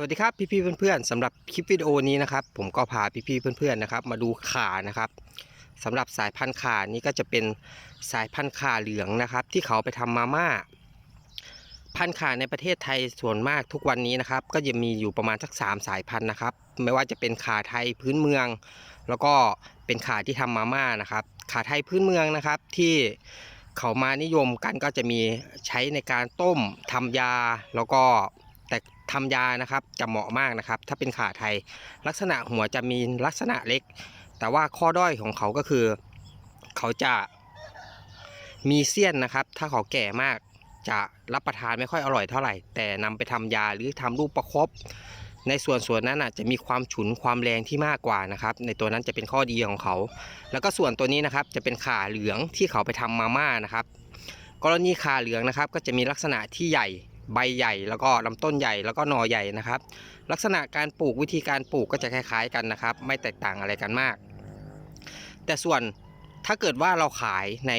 สวัสดีครับพี่ๆเพื่อนๆสำหรับคลิปวิดีโอนี้นะครับ ผมก็พาพี่ๆเพื่อนๆนะครับ มาดูขานะครับสำหรับสายพันธุ์ขานี้ก็จะเป็นสายพันธุ์ข่าเหลืองนะครับ ที่เขาไปทำมาม่า พันธุ์ข่าในประเทศไทยส่วนมากทุกวันนี้นะครับ ก็จะมีอยู่ประมาณสักสามสายพันธุ์นะครับ ไม่ว่าจะเป็นข่าไทยพื้นเมือง แล้วก็เป็นข่าที่ทำมาม่านะครับข่าไทยพื้นเมืองนะครับที่เขามานิยมกันก็จะมีใช้ในการต้มทำยาแล้วก็ ทำยานะครับจะเหมาะมากนะครับ ถ้าเป็นขาไทย ลักษณะหัวจะมีลักษณะเล็ก แต่ว่าข้อด้อยของเขาก็คือ เขาจะมีเสี้ยนนะครับ ถ้าเขาแก่มากจะรับประทานไม่ค่อยอร่อยเท่าไหร่ แต่นำไปทำยาหรือทำรูปประคบในส่วนส่วนนั้นอะจะมีความฉุนความแรงที่มากกว่านะครับ ในตัวนั้นจะเป็นข้อดีของเขา แล้วก็ส่วนตัวนี้นะครับจะเป็นขาเหลืองที่เขาไปทำมาม่านะครับ กรณีขาเหลืองนะครับก็จะมีลักษณะที่ใหญ่ ใบใหญ่แล้วก็ลำต้นใหญ่แล้วก็หน่อใหญ่นะครับ ลักษณะการปลูกวิธีการปลูกก็จะคล้ายๆกันนะครับ ไม่แตกต่างอะไรกันมาก แต่ส่วนถ้าเกิดว่าเราขายใน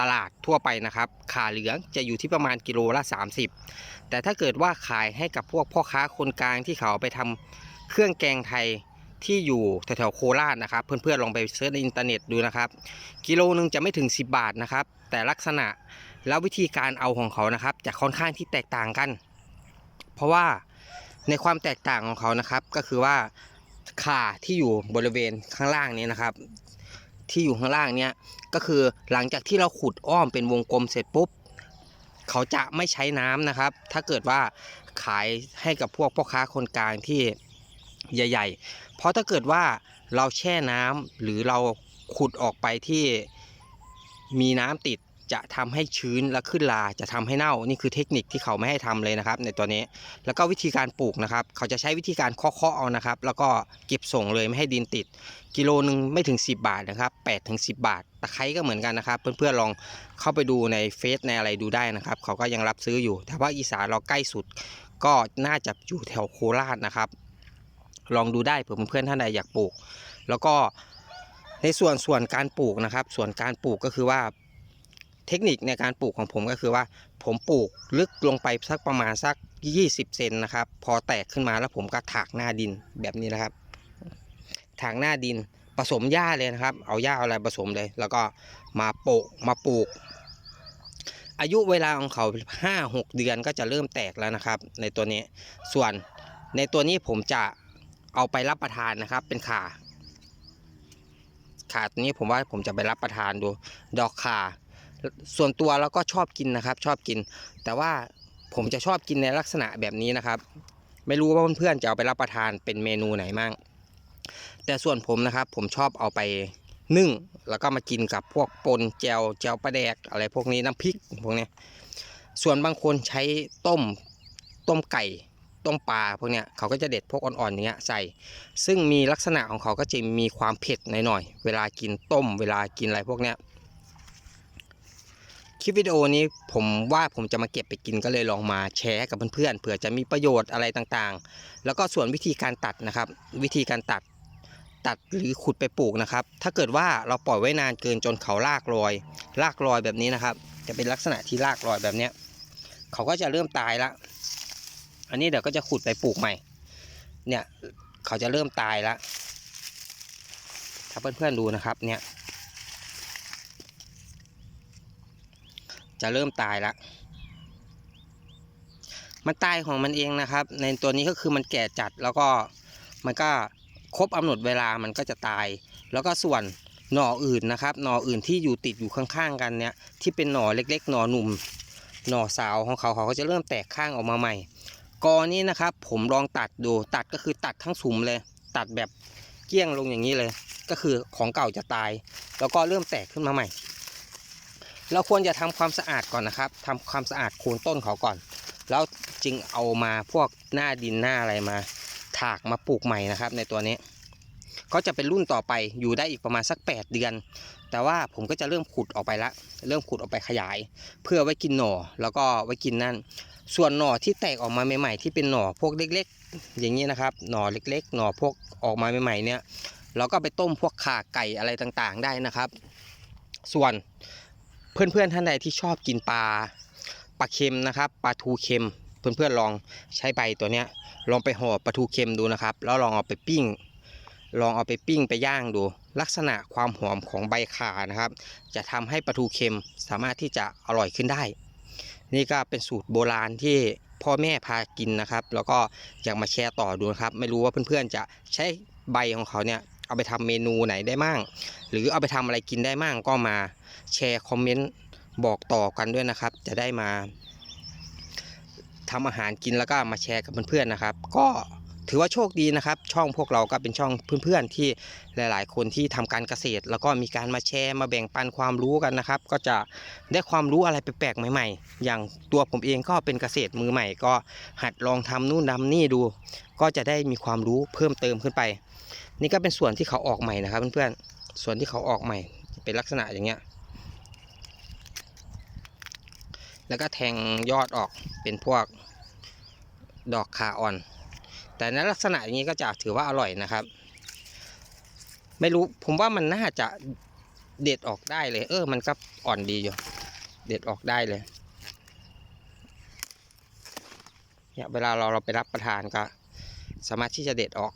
ตลาดทั่วไปนะครับขาเหลืองจะอยู่ที่ประมาณกิโลละ 30 แต่ถ้าเกิดว่าขายให้กับพวกพ่อค้าคนกลางที่เขาไปทำเครื่องแกงไทยที่อยู่แถวๆโคราชนะครับ เพื่อนๆลองไปเสิร์ชในอินเทอร์เน็ตดูนะครับ กิโลนึงจะไม่ถึง 10 บาทนะครับ แต่ลักษณะ แล้ววิธีการเอาของเขานะครับจะค่อนข้างที่แตกต่างกัน เพราะว่าในความแตกต่างของเขานะครับ ก็คือว่าขาที่อยู่บริเวณข้างล่างนี้นะครับ ที่อยู่ข้างล่างเนี้ยก็คือหลังจากที่เราขุดอ้อมเป็นวงกลมเสร็จปุ๊บ เขาจะไม่ใช้น้ำนะครับ ถ้าเกิดว่าขายให้กับพวกพ่อค้าคนกลางที่ใหญ่ ๆ เพราะถ้าเกิดว่าเราแช่น้ำหรือเราขุดออกไปที่มีน้ำติด จะทำให้ชื้นและขึ้นลาจะทำให้เน่านี่คือเทคนิคที่เขาไม่ให้ทำเลยนะครับ ในตัวนี้แล้วก็วิธีการปลูกนะครับ เขาจะใช้วิธีการเคาะๆเอานะครับ แล้วก็เก็บส่งเลยไม่ให้ดินติด กิโลนึงไม่ถึง 10 บาทนะครับ8ถึง10 บาทตะไคร้ก็เหมือนกันนะครับเพื่อนๆลองเข้าไปดูในเฟซในอะไรดูได้นะครับ เขาก็ยังรับซื้ออยู่แต่ว่าอีสานเราใกล้สุด ก็น่าจะอยู่แถวโคราชนะครับ ลองดูได้เผื่อเพื่อนๆท่านใดอยากปลูก แล้วก็ในส่วนส่วนการปลูกนะครับ ส่วนการปลูกก็คือว่า เทคนิคในการปลูกของผมก็คือว่า ผมปลูกลึกลงไปสักประมาณสัก 20 เซนนะครับ พอแตกขึ้นมาแล้วผมก็ถากหน้าดินแบบนี้นะครับ ถางหน้าดินผสมหญ้าเลยนะครับ เอาหญ้าอาอะไรผสมเลย แล้วก็มาโปะมาปลูก อายุเวลาของเขา 5-6 เดือนก็จะเริ่มแตกแล้วนะครับ ในตัวนี้ ส่วนในตัวนี้ผมจะเอาไปรับประทานนะครับ เป็นขาขาตัวนี้ผมว่าผมจะไปรับประทานดู ดอกขา ส่วนตัวแล้วก็ชอบกินนะครับ ชอบกิน แต่ว่าผมจะชอบกินในลักษณะแบบนี้นะครับ ไม่รู้ว่าเพื่อนๆจะเอาไปรับประทานเป็นเมนูไหนมั่งแต่ส่วนผมนะครับ ผมชอบเอาไปนึ่งแล้วก็มากินกับพวกปนแจวแจวปลาแดกอะไรพวกนี้น้ำพริกพวกนี้ส่วนบางคนใช้ต้มต้มไก่ต้มปลาพวกเนี้ยเขาก็จะเด็ดพวกอ่อนๆอย่างเงี้ยใส่ ซึ่งมีลักษณะของเขาก็จะมีความเผ็ดหน่อยๆเวลากินต้ม เวลากินอะไรพวกเนี้ย คลิปวิดีโอนี้ผมว่าผมจะมาเก็บไปกินก็เลยลองมาแชร์กับเพื่อนๆเผื่อจะมีประโยชน์อะไรต่างๆ แล้วก็ส่วนวิธีการตัดนะครับ วิธีการตัดตัดหรือขุดไปปลูกนะครับ ถ้าเกิดว่าเราปล่อยไว้นานเกินจนเขาลากรอยลากรอยแบบนี้นะครับ จะเป็นลักษณะที่ลากรอยแบบเนี้ยเขาก็จะเริ่มตายละอันนี้เดี๋ยวก็จะขุดไปปลูกใหม่ เนี่ยเขาจะเริ่มตายละถ้าเพื่อนๆดูนะครับเนี่ย จะเริ่มตายละมันตายของมันเองนะครับ ในตัวนี้ก็คือมันแก่จัดแล้วก็มันก็ครบกำหนดเวลามันก็จะตาย แล้วก็ส่วนหน่ออื่นนะครับ หน่ออื่นที่อยู่ติดอยู่ข้างๆกันเนี่ยที่เป็นหน่อเล็ก ๆ หน่อหนุ่ม หน่อสาวของเขาเขาก็จะเริ่มแตกข้างออกมาใหม่กอนี้นะครับ ผมลองตัดดูตัดก็คือตัดทั้งสุมเลย ตัดแบบเกี้ยงลงอย่างนี้เลย ก็คือของเก่าจะตาย แล้วก็เริ่มแตกขึ้นมาใหม่ เราควรจะทำความสะอาดก่อนนะครับทำความสะอาดโคนต้นเขาก่อน แล้วจึงเอามาพวกหน้าดินหน้าอะไรมา ถากมาปลูกใหม่นะครับ ในตัวนี้ก็จะเป็นรุ่นต่อไปอยู่ได้อีกประมาณสัก 8 เดือน แต่ว่าผมก็จะเริ่มขุดออกไปละเริ่มขุดออกไปขยาย เพื่อไว้กินหน่อแล้วก็ไว้กินนั่น ส่วนหน่อที่แตกออกมาใหม่ๆ ที่เป็นหน่อพวกเล็กๆ อย่างนี้นะครับ หน่อเล็ก ๆ หน่อพวกออกมาใหม่ๆเนี่ยเราก็ไปต้มพวกข่าไก่อะไรต่างๆได้นะครับ ส่วน เพื่อนๆท่านใดที่ชอบกินปลาปลาเค็มนะครับปลาทูเค็ม เพื่อนๆลองใช้ใบตัวเนี้ยลองไปห่อปลาทูเค็มดูนะครับ แล้วลองเอาไปปิ้ง ลองเอาไปปิ้งไปย่างดู ลักษณะความหอมของใบขานะครับ จะทำให้ปลาทูเค็มสามารถที่จะอร่อยขึ้นได้ นี่ก็เป็นสูตรโบราณที่พ่อแม่พากินนะครับ แล้วก็อยากมาแชร์ต่อดูนะครับ ไม่รู้ว่าเพื่อนๆจะใช้ใบของเขาเนี่ย เอาไปทำเมนูไหนได้มั่งหรือเอาไปทำอะไรกินได้มั่งก็มาแชร์คอมเมนต์บอกต่อกันด้วยนะครับ จะได้มาทำอาหารกินแล้วก็มาแชร์กับเพื่อนๆนะครับ ก็ถือว่าโชคดีนะครับ ช่องพวกเราก็เป็นช่องเพื่อนๆที่หลาย ๆ คนที่ทำการเกษตร แล้วก็มีการมาแชร์มาแบ่งปันความรู้กันนะครับ ก็จะได้ความรู้อะไรแปลกๆใหม่ ๆ อย่างตัวผมเองก็เป็นเกษตรมือใหม่ ก็หัดลองทำนู่นทำนี่ดู ก็จะได้มีความรู้เพิ่มเติมขึ้นไป นี่ก็เป็นส่วนที่เขาออกใหม่นะครับเพื่อนๆส่วนที่เขาออกใหม่จะเป็นลักษณะอย่างเงี้ย แล้วก็แทงยอดออกเป็นพวกดอกขาอ่อน แต่ในลักษณะอย่างนี้ก็จะถือว่าอร่อยนะครับ ไม่รู้ผมว่ามันน่าจะเด็ดออกได้เลย เออ มันก็อ่อนดีอยู่ เด็ดออกได้เลยเนี่ยเวลาเราเราไปรับประทานก็ สามารถที่จะเด็ดออก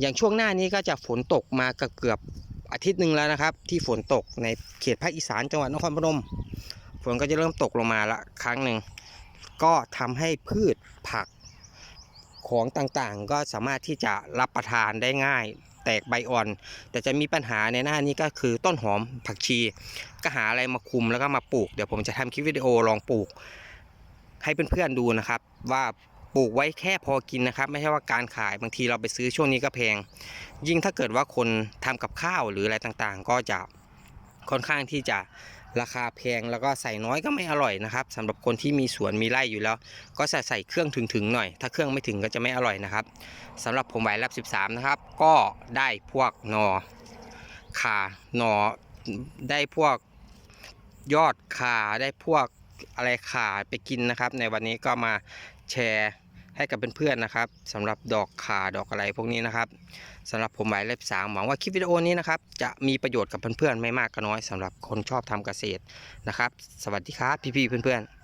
อย่างช่วงหน้านี้ก็จะฝนตกมาเกือบอาทิตย์หนึ่งแล้วนะครับ ที่ฝนตกในเขตภาคอีสานจังหวัดนครพนมฝนก็จะเริ่มตกลงมาละครั้งหนึ่งก็ทำให้พืชผักของต่างๆ ก็สามารถที่จะรับประทานได้ง่าย แตกใบอ่อน แต่จะมีปัญหาในหน้านี้ก็คือต้นหอมผักชี ก็หาอะไรมาคุมแล้วก็มาปลูก เดี๋ยวผมจะทำคลิปวิดีโอลองปลูก ให้เพื่อนๆดูนะครับ ว่า ปลูกไว้แค่พอกินนะครับ ไม่ใช่ว่าการขายบางทีเราไปซื้อช่วงนี้ก็แพง ยิ่งถ้าเกิดว่าคนทำกับข้าวหรืออะไรต่างๆ ก็จะค่อนข้างที่จะราคาแพงแล้วก็ใส่น้อยก็ไม่อร่อยนะครับสำหรับคนที่มีสวนมีไร่อยู่แล้ว ก็ใส่ใส่เครื่องถึงๆหน่อย ถ้าเครื่องไม่ถึงก็จะไม่อร่อยนะครับสำหรับผมไหวรับ 13 นะครับ ก็ได้พวกหนอขาหนอได้พวกยอดขาได้พวก อะไรขาไปกินนะครับ ในวันนี้ก็มาแชร์ให้กับเพื่อนๆนะครับสำหรับดอกขาดอกอะไรพวกนี้นะครับสำหรับผมหมายเลขสามหวังว่าคลิปวิดีโอนี้นะครับ จะมีประโยชน์กับเพื่อนๆไม่มากก็น้อยสำหรับคนชอบทำเกษตรนะครับ สวัสดีครับพี่ๆเพื่อนๆ